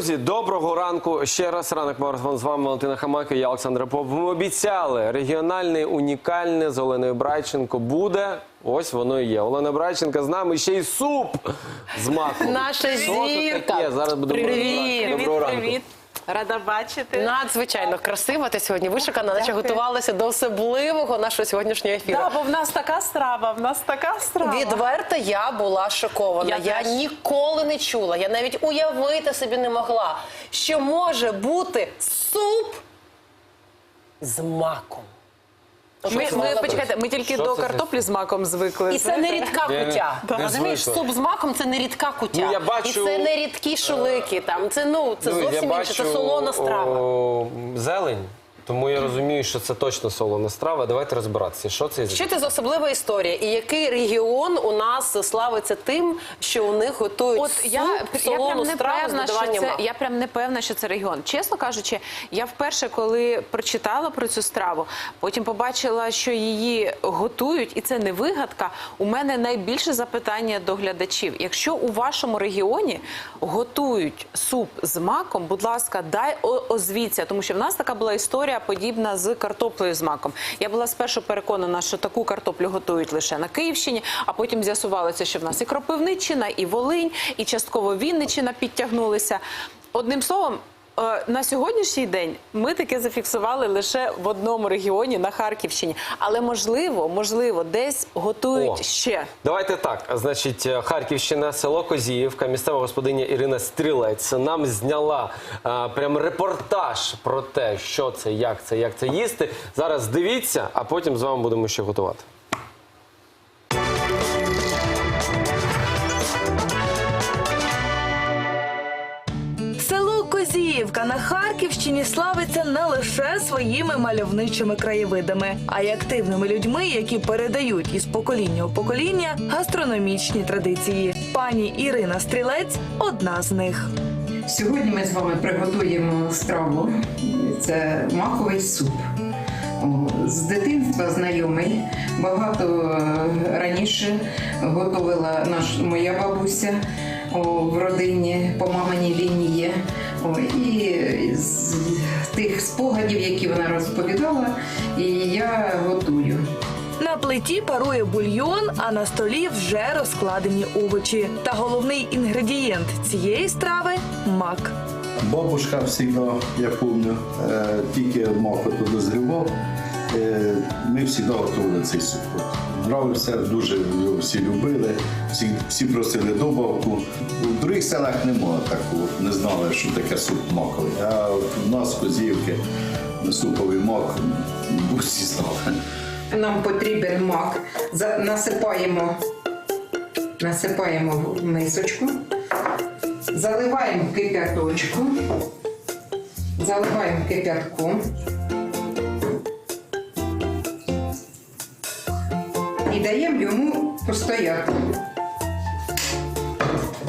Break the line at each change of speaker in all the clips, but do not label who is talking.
Друзі, доброго ранку. Ще раз ранок марафон з вами Валентина Хамака, я Олександр Поп. Ми обіцяли регіональне, унікальне з Оленою Брайченко буде. Ось воно і є. Олена Брайченко з нами ще й суп з маком.
Наша
Що тут
зірка.
таке? Зараз будемо
Привіт.
розбиратися. Доброго ранку.
Привіт, рада бачити.
Надзвичайно красива ти сьогодні вишикана, наче готувалася до особливого нашого сьогоднішнього ефіру.
Да, бо в нас така страва, в нас така страва.
Відверто я була шокована.
Я
Я, ніколи не чула, я навіть уявити собі не могла, що може бути суп з маком.
Ми, ми, почекайте, ми тільки
Що
до
це
картоплі з маком звикли.
І це не рідка
Я не-
кутя.
не
Розумієш,
звикла.
суп з маком це не рідка кутя.
Ну, я бачу,
І це не рідкі шулики. Там це ну це
Ну, я
зовсім інше. Це
бачу,
солона страва.
о, зелень, тому я розумію, що це точно солона страва. Давайте розбиратися. Що це за
Що це за особлива історія? І який регіон у нас славиться тим, що у них готують
От
суп,
я, я
солону
прям не
страву з
певна, що
додаванням
це
маку?
я прям не певна, що це регіон. Чесно кажучи, я вперше, коли прочитала про цю страву, потім побачила, що її готують, і це не вигадка. У мене найбільше запитання до глядачів. Якщо у вашому регіоні готують суп з маком, будь ласка, дай о- озвіться, тому що в нас така була історія подібна з картоплею з маком. Я була спершу переконана, що таку картоплю готують лише на Київщині, а потім з'ясувалося, що в нас і Кропивниччина, і Волинь, і частково Вінниччина підтягнулися. Одним словом. Е, На сьогоднішній день ми таке зафіксували лише в одному регіоні на Харківщині, але можливо, можливо, десь готують
О.
ще.
Давайте так. Значить, е, Харківщина, село Козіївка, місцева господиня Ірина Стрілець нам зняла а, прям репортаж про те, що це, як це, як це їсти. Зараз дивіться, а потім з вами будемо ще готувати.
Козіївка на Харківщині славиться не лише своїми мальовничими краєвидами, а й активними людьми, які передають із покоління у покоління гастрономічні традиції. Пані Ірина Стрілець одна з них.
Сьогодні ми з вами приготуємо страву. Це маковий суп. З дитинства знайомий. Багато е, раніше готувала наш, моя бабуся в родині по маминій лінії. І з тих спогадів, які вона розповідала, і я готую.
На плиті парує бульйон, а на столі вже розкладені овочі. Та головний інгредієнт цієї страви мак.
Бабушка всегда, я помню, е, тільки мako туди згрібав, е, ми завжди готували цей суп. Нравився, дуже його всі любили, всі, всі просили добавку. У других селах немає такого, не знали, що таке суп маковий. А у нас Козівки суповий мак усі знали.
Нам потрібен мак. Насипаємо, насипаємо в мисочку, заливаємо кип'яточку, заливаємо кип'ятком. Даємо йому постояти.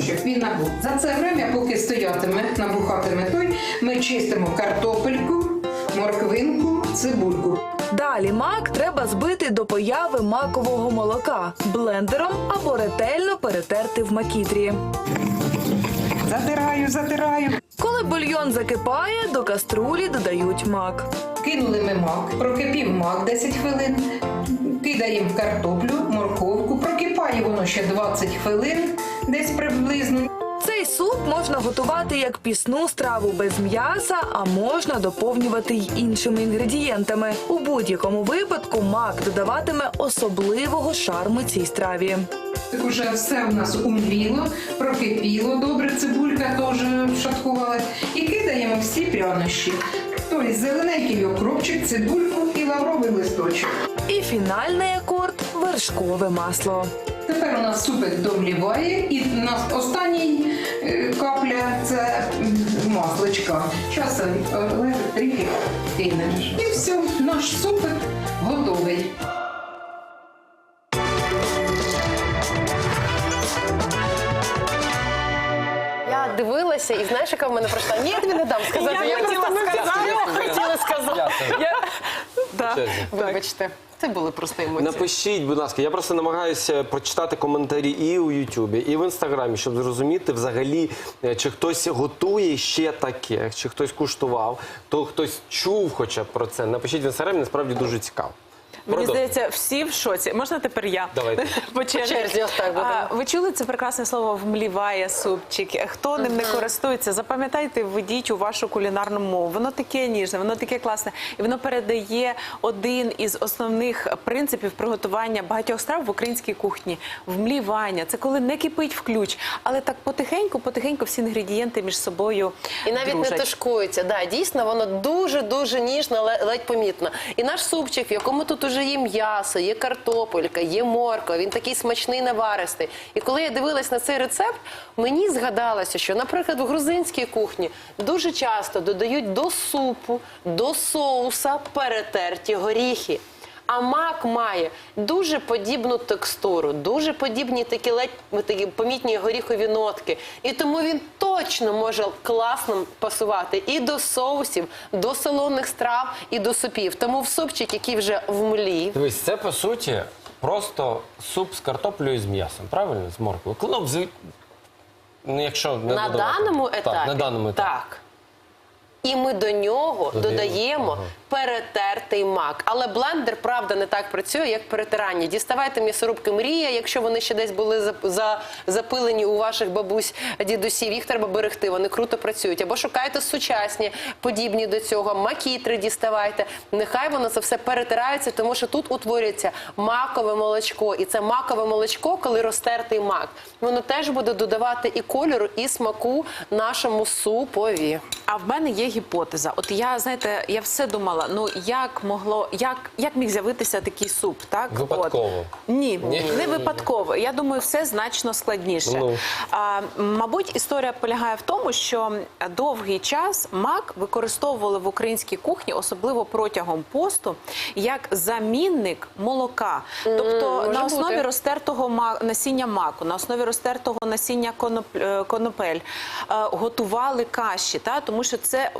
Щоб він набух. За це время, поки стоятиме, набухатиме той, ми чистимо картопельку, морквинку, цибульку.
Далі мак треба збити до появи макового молока блендером або ретельно перетерти в макітрі.
Затираю, затираю.
Коли бульйон закипає, до каструлі додають мак.
Кинули ми мак, прокипів мак 10 хвилин, кидаємо в картоплю, морковку, прокипає воно ще 20 хвилин, десь приблизно.
Цей суп можна готувати як пісну страву без м'яса, а можна доповнювати й іншими інгредієнтами. У будь-якому випадку мак додаватиме особливого шарму цій страві.
Так уже все у нас умліло, прокипіло добре, цибулька теж шаткувала. І кидаємо всі прянощі. Тобто зелененький окропчик, цибульку і лавровий листочок.
І фінальний акорд вершкове масло.
Тепер у нас супик домліває, і у нас останній е, капля це масличка. Зараз Олег трохи кинеш. І все, наш супик готовий.
Дивилася, і знаєш, яка в мене пройшла? Ні, я тобі не дам сказати.
Я хотіла сказати.
хотіли сказати.
Да.
Вибачте, це були просто емоції.
Напишіть, будь ласка, я просто намагаюся прочитати коментарі і у Ютубі, і в інстаграмі, щоб зрозуміти взагалі, е, чи хтось готує ще таке, чи хтось куштував, то хтось чув хоча б про це. Напишіть в інстаграмі, насправді дуже цікаво.
Мені
Продовжуй.
здається, всі в шоці. Можна тепер я?
Давайте.
По черзі.
По черзі, ось так будемо.
А, Ви чули це прекрасне слово вмліває супчик. Хто ним не користується, запам'ятайте, введіть у вашу кулінарну мову. Воно таке ніжне, воно таке класне. І воно передає один із основних принципів приготування багатьох страв в українській кухні. Вмлівання. Це коли не кипить в ключ, але так потихеньку, потихеньку всі інгредієнти між собою
І навіть
дружать.
не тушкується. Да, дійсно, воно дуже дуже ніжно, ле- ледь помітно. І наш супчик, в якому тут уже є м'ясо, є картопелька, є морква. Він такий смачний, наваристий. І коли я дивилась на цей рецепт, мені згадалося, що, наприклад, в грузинській кухні дуже часто додають до супу, до соуса перетерті горіхи. А мак має дуже подібну текстуру, дуже подібні такі ледь такі помітні горіхові нотки. І тому він точно може класно пасувати і до соусів, до солоних страв, і до супів. Тому в супчик, який вже в млі,
Дивись, це по суті просто суп з картоплею і з м'ясом, правильно? З морквою. Ну, ну, якщо не
на
додавати.
даному
Так,
етапі
на даному етапі.
так. І ми до нього
Додаємо,
додаємо
ага.
перетертий мак. Але блендер, правда, не так працює, як перетирання. Діставайте м'ясорубки мрія, якщо вони ще десь були за, за- запилені у ваших бабусь, дідусів, їх треба берегти, вони круто працюють. Або шукайте сучасні, подібні до цього, макітри діставайте. Нехай воно це все перетирається, тому що тут утворюється макове молочко. І це макове молочко, коли розтертий мак. Воно теж буде додавати і кольору, і смаку нашому супові.
А в мене є гіпотеза. От я знаєте, я все думала. Ну як могло, як, як міг з'явитися такий суп? Так
Випадково.
От. Ні,
Ні?
не випадково. Я думаю, все значно складніше.
Ну.
А, мабуть, історія полягає в тому, що довгий час мак використовували в українській кухні, особливо протягом посту, як замінник молока. Тобто
може
на основі
бути.
розтертого ма- насіння маку, на основі розтертого насіння коноп- е, конопель е, готували каші, та? тому що це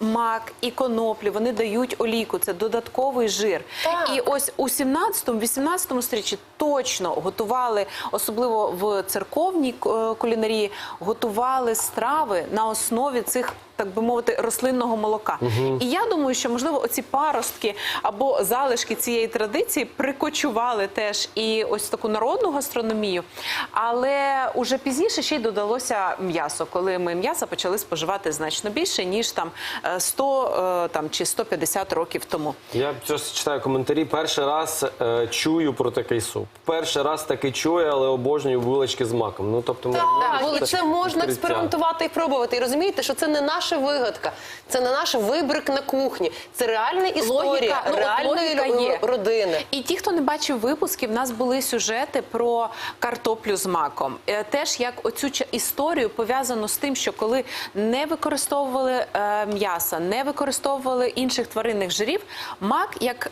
мак і коноплі, вони дають олійку, це додатковий жир.
Так.
І ось у 17-18 стрічі точно готували, особливо в церковній е, кулінарії, готували страви на основі цих. Так би мовити, рослинного молока. І я думаю, що можливо оці паростки або залишки цієї традиції прикочували теж і ось таку народну гастрономію. Але уже пізніше ще й додалося м'ясо, коли ми м'яса почали споживати значно більше ніж там е, 100 е, там чи 150 років тому.
Я просто читаю коментарі. Перший раз е, чую про такий суп. Перший раз таки чую, але обожнюю булочки з маком. Ну тобто,
Так,
можливо,
і це можна
відкриття.
експериментувати і пробувати. І розумієте, що це не наша вигадка, це не наш вибрик на кухні. Це реальна історія
Логіка, ну, логіка є.
родини.
І ті, хто не бачив випусків, в нас були сюжети про картоплю з маком. Е, Теж як оцю історію пов'язану з тим, що коли не використовували е, м'яса, не використовували інших тваринних жирів, мак як.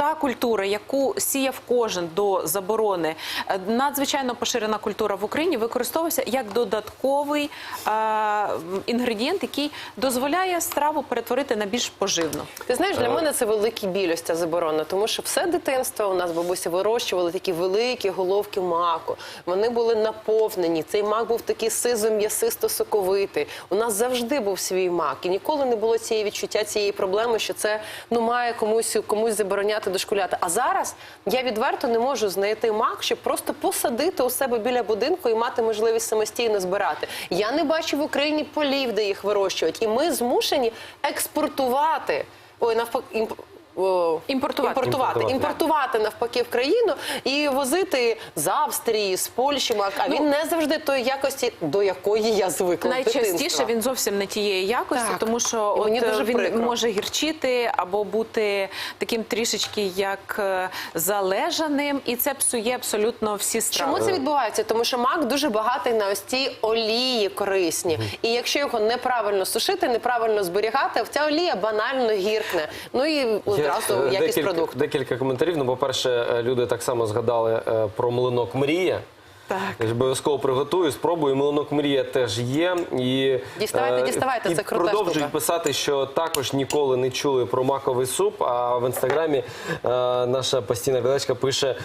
Та культура, яку сіяв кожен до заборони, е, надзвичайно поширена культура в Україні, використовувався як додатковий е, інгредієнт, який дозволяє страву перетворити на більш поживну.
Ти знаєш,
Е.
для мене це великий біль ось ця заборона, тому що все дитинство у нас бабусі вирощували такі великі головки маку. Вони були наповнені. Цей мак був такий сизо м'ясисто соковитий. У нас завжди був свій мак, і ніколи не було цієї відчуття, цієї проблеми, що це ну має комусь комусь забороняти дошкуляти. А зараз я відверто не можу знайти мак, щоб просто посадити у себе біля будинку і мати можливість самостійно збирати. Я не бачу в Україні полів, де їх вирощують, і ми змушені експортувати. Ой, навпаки. О,
Імпортувати.
імпортувати,
Імпортувати.
імпортувати навпаки в країну і возити з Австрії, з Польщі мак. А він не завжди тої якості, до якої я звикла. з
Найчастіше
дитинства.
він зовсім не тієї якості,
Так.
тому що
І
от,
мені
е,
дуже
він
прикро.
може гірчити або бути таким трішечки як е, залежаним, і це псує абсолютно всі страви.
Чому це відбувається? Тому що мак дуже багатий на ось ці олії корисні. І якщо його неправильно сушити, неправильно зберігати, ця олія банально гіркне. Ну і одразу
е,
якість продукту.
Декілька коментарів. Ну, по-перше, е, люди так само згадали е, про млинок Мрія. Так. Обов'язково приготую, спробую. Млинок мрія теж є. І,
Діставайте, діставайте,
і
це крута
продовжують
штука.
писати, що також ніколи не чули про маковий суп. А в інстаграмі е, наша постійна глядачка пише: е,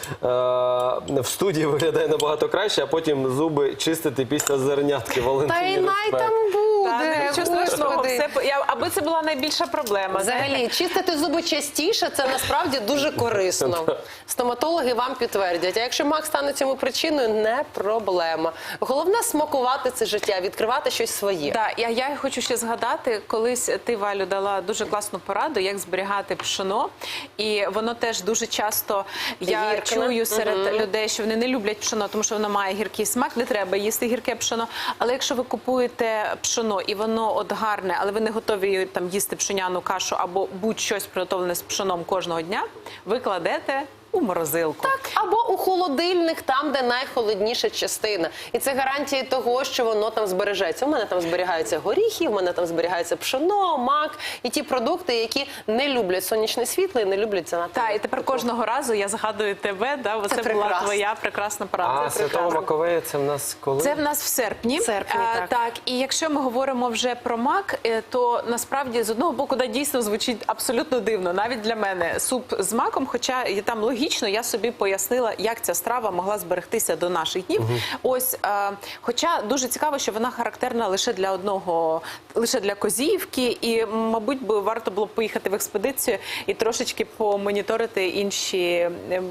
в студії виглядає набагато краще, а потім зуби чистити після зернятки.
Та й най там буде.
Нічого страшного, все по- я- аби це була найбільша проблема. знаєте.
Взагалі, чистити зуби частіше це насправді дуже корисно. Стоматологи вам підтвердять. А якщо мак стане цьому причиною, не проблема. Головне смакувати це життя, відкривати щось своє.
Да, я, я хочу ще згадати, колись ти Валю дала дуже класну пораду, як зберігати пшоно. І воно теж дуже часто я
Гіркане.
чую серед людей, що вони не люблять пшоно, тому що воно має гіркий смак. Не треба їсти гірке пшоно. Але якщо ви купуєте пшоно і воно от гарне, але ви не готові там їсти пшеняну кашу або будь-щось приготовлене з пшоном кожного дня, ви кладете у морозилку.
Так, або у холодильник, там, де найхолодніша частина. І це гарантія того, що воно там збережеться. У мене там зберігаються горіхи, у мене там зберігається пшено, мак і ті продукти, які не люблять сонячне світло і не люблять занадто.
Так, і тепер кожного разу я згадую тебе, да, бо
Це
це, була твоя прекрасна порада.
А
Це
Святого. Маковея це в нас коли?
Це в нас в серпні.
В серпні,
Е,
так.
І якщо ми говоримо вже про мак, е, то насправді з одного боку да, дійсно звучить абсолютно дивно, навіть для мене суп з маком. Хоча і там логічно я собі пояснила, як ця страва могла зберегтися до наших днів. Ось, е, хоча дуже цікаво, що вона характерна лише для одного, лише для Козіївки, і мабуть би варто було поїхати в експедицію і трошечки помоніторити інші е,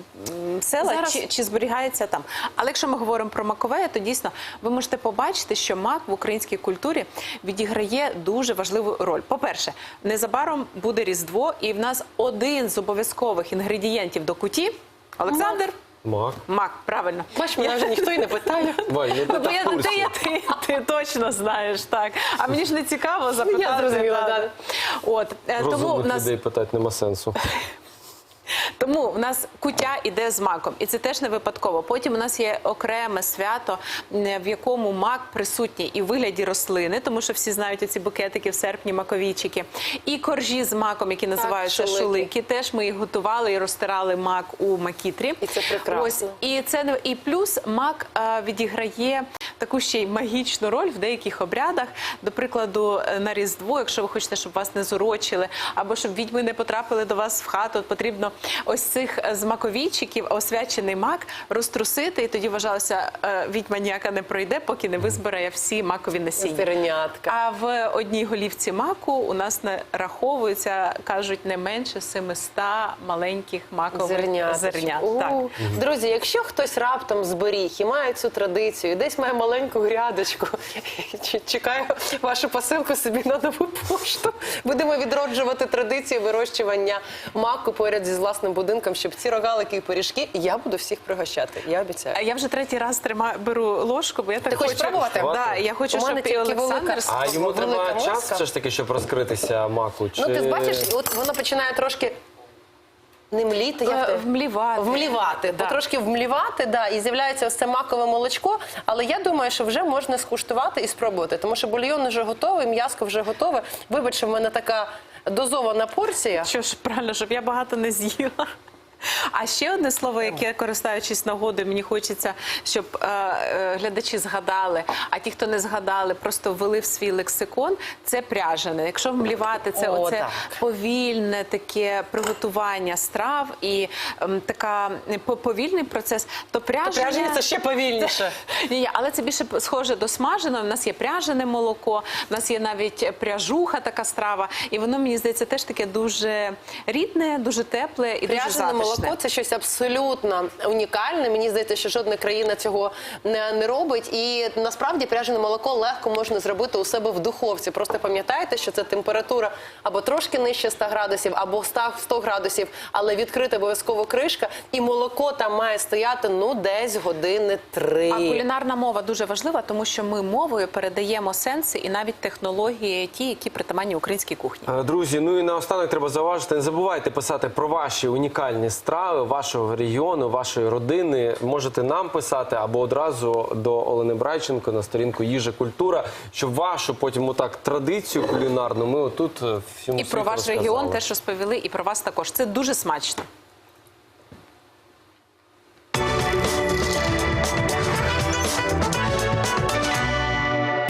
села,
Зараз-
чи, чи зберігається там. Але якщо ми говоримо про маковея, то дійсно ви можете побачити, що мак в українській культурі відіграє дуже важливу роль. По-перше, незабаром буде різдво, і в нас один з обов'язкових інгредієнтів до куті. Олександр.
Мак.
Мак, правильно.
Бач, мене вже ніхто і не питає.
Валь, ну, ти
Ну, бо я,
в курсі.
ти, ти, ти точно знаєш, так. А мені ж не цікаво запитати.
Я зрозуміла,
да. От, е, тому
Розумних
нас
людей питати нема сенсу.
Тому в нас куття іде з маком, і це теж не випадково. Потім у нас є окреме свято, в якому мак присутній і в вигляді рослини, тому що всі знають ці букетики в серпні, маковічики, і коржі з маком, які називаються
шулики.
шулики. Теж ми їх готували і розтирали мак у макітрі.
І це прекрасно.
Ось і це і плюс мак е, відіграє таку ще й магічну роль в деяких обрядах. До прикладу, е, на різдво, якщо ви хочете, щоб вас не зурочили, або щоб відьми не потрапили до вас в хату, потрібно ось цих е, з маковійчиків освячений мак розтрусити, і тоді вважалося, е, відьма ніяка не пройде, поки не визбирає всі макові насіння.
Зернятка.
А в одній голівці маку у нас нараховується, кажуть, не менше 700 маленьких макових зернят.
У.
Так.
Друзі, якщо хтось раптом зберіг і має цю традицію, і десь має маленьку грядочку, чекаю вашу посилку собі на нову пошту. Будемо відроджувати традицію вирощування маку поряд зі власним будинком, щоб ці рогалики і пиріжки я буду всіх пригощати. Я обіцяю.
А я вже третій раз тримаю, беру ложку, бо я так
Ти хочеш
хочу.
пробувати?
Да, я хочу,
У мене
щоб і
тільки
Олександр...
велика
А йому
Велика
треба час все ж таки, щоб розкритися маку? Чи...
Ну ти бачиш, от воно починає трошки не мліти, як
Е,
ти?
Вмлівати.
Вмлівати,
Да.
потрошки вмлівати, да, і з'являється ось це макове молочко. Але я думаю, що вже можна скуштувати і спробувати, тому що бульйон вже готовий, м'яско вже готове. Вибач, що в мене така дозована порція.
Що ж правильно, щоб я багато не з'їла. А ще одне слово, яке користуючись нагодою, мені хочеться, щоб е, е, глядачі згадали, а ті, хто не згадали, просто ввели в свій лексикон. Це пряжене. Якщо вмлівати, це
О,
оце
так.
повільне таке приготування страв і ем, така е, по- повільний процес, то пряжене...
Пряжені це ще повільніше.
Ні, ні, але це більше схоже до смаженого. У нас є пряжене молоко, у нас є навіть пряжуха, така страва, і воно мені здається теж таке дуже рідне, дуже тепле і дуже
Пряжене
затишне.
Молоко це щось абсолютно унікальне. Мені здається, що жодна країна цього не, не робить. І насправді пряжене молоко легко можна зробити у себе в духовці. Просто пам'ятайте, що це температура або трошки нижче 100 градусів, або 100, 100 градусів, але відкрита обов'язково кришка, і молоко там має стояти ну десь години три.
А кулінарна мова дуже важлива, тому що ми мовою передаємо сенси і навіть технології, ті, які притаманні українській кухні.
Е, Друзі, ну і наостанок треба зауважити, не забувайте писати про ваші унікальні страви вашого регіону, вашої родини можете нам писати або одразу до Олени Брайченко на сторінку Їжа Культура, щоб вашу потім отак традицію кулінарну ми отут е, всьому
і про ваш регіон теж розповіли, і про вас також. Це дуже смачно.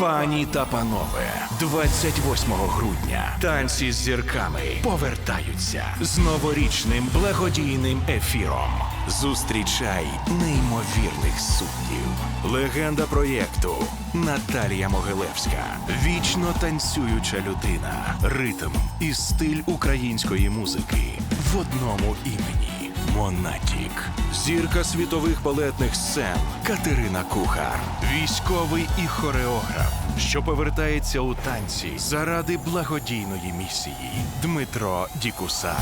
Пані та панове. 28 грудня танці з зірками повертаються з новорічним благодійним ефіром. Зустрічай неймовірних суддів. Легенда проєкту Наталія Могилевська. Вічно танцююча людина. Ритм і стиль української музики в одному імені. Монатік. Зірка світових балетних сцен Катерина Кухар. Військовий і хореограф, що повертається у танці заради благодійної місії. Дмитро Дікуса,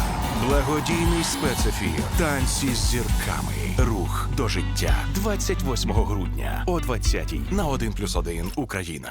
Благодійний спецефір. Танці з зірками. Рух до життя. 28 грудня о 20 на 1+,1 Україна.